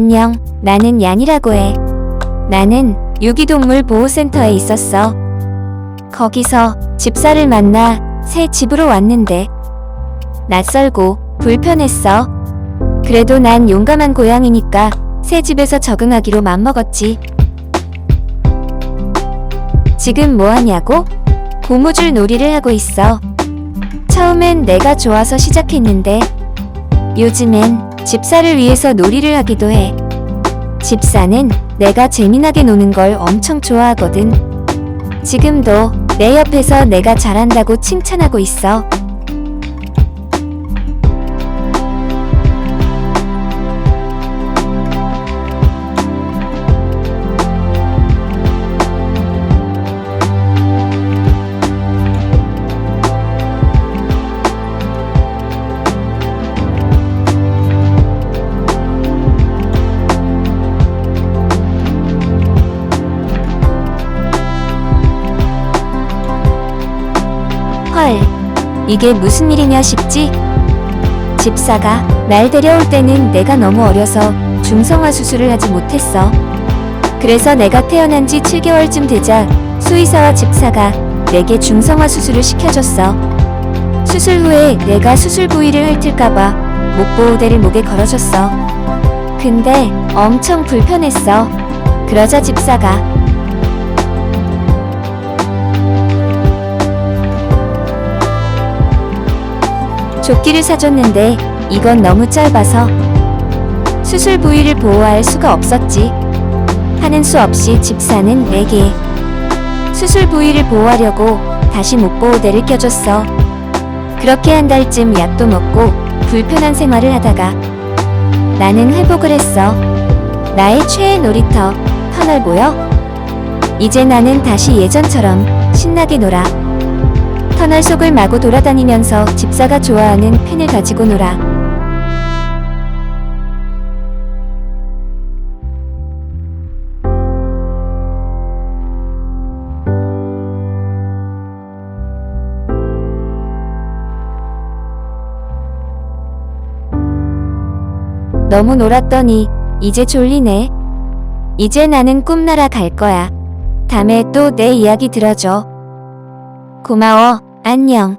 안녕, 나는 얀이라고 해. 나는 유기동물 보호센터에 있었어. 거기서 집사를 만나 새 집으로 왔는데 낯설고 불편했어. 그래도 난 용감한 고양이니까 새 집에서 적응하기로 맘먹었지. 지금 뭐 하냐고? 고무줄 놀이를 하고 있어. 처음엔 내가 좋아서 시작했는데 요즘엔 집사를 위해서 놀이를 하기도 해. 집사는 내가 재미나게 노는 걸 엄청 좋아하거든. 지금도 내 옆에서 내가 잘한다고 칭찬하고 있어. 이게 무슨 일이냐 싶지? 집사가 날 데려올 때는 내가 너무 어려서 중성화 수술을 하지 못했어. 그래서 내가 태어난 지 7개월쯤 되자 수의사와 집사가 내게 중성화 수술을 시켜줬어. 수술 후에 내가 수술 부위를 핥을까봐 목보호대를 목에 걸어줬어. 근데 엄청 불편했어. 그러자 집사가 조끼를 사줬는데 이건 너무 짧아서 수술 부위를 보호할 수가 없었지. 하는 수 없이 집사는 내게 수술 부위를 보호하려고 다시 목보호대를 껴줬어. 그렇게 한 달쯤 약도 먹고 불편한 생활을 하다가 나는 회복을 했어. 나의 최애 놀이터 터널 보여? 이제 나는 다시 예전처럼 신나게 놀아. 터널 속을 마구 돌아다니면서 집사가 좋아하는 펜을 가지고 놀아. 너무 놀았더니 이제 졸리네. 이제 나는 꿈나라 갈 거야. 다음에 또 내 이야기 들어줘. 고마워. 안녕.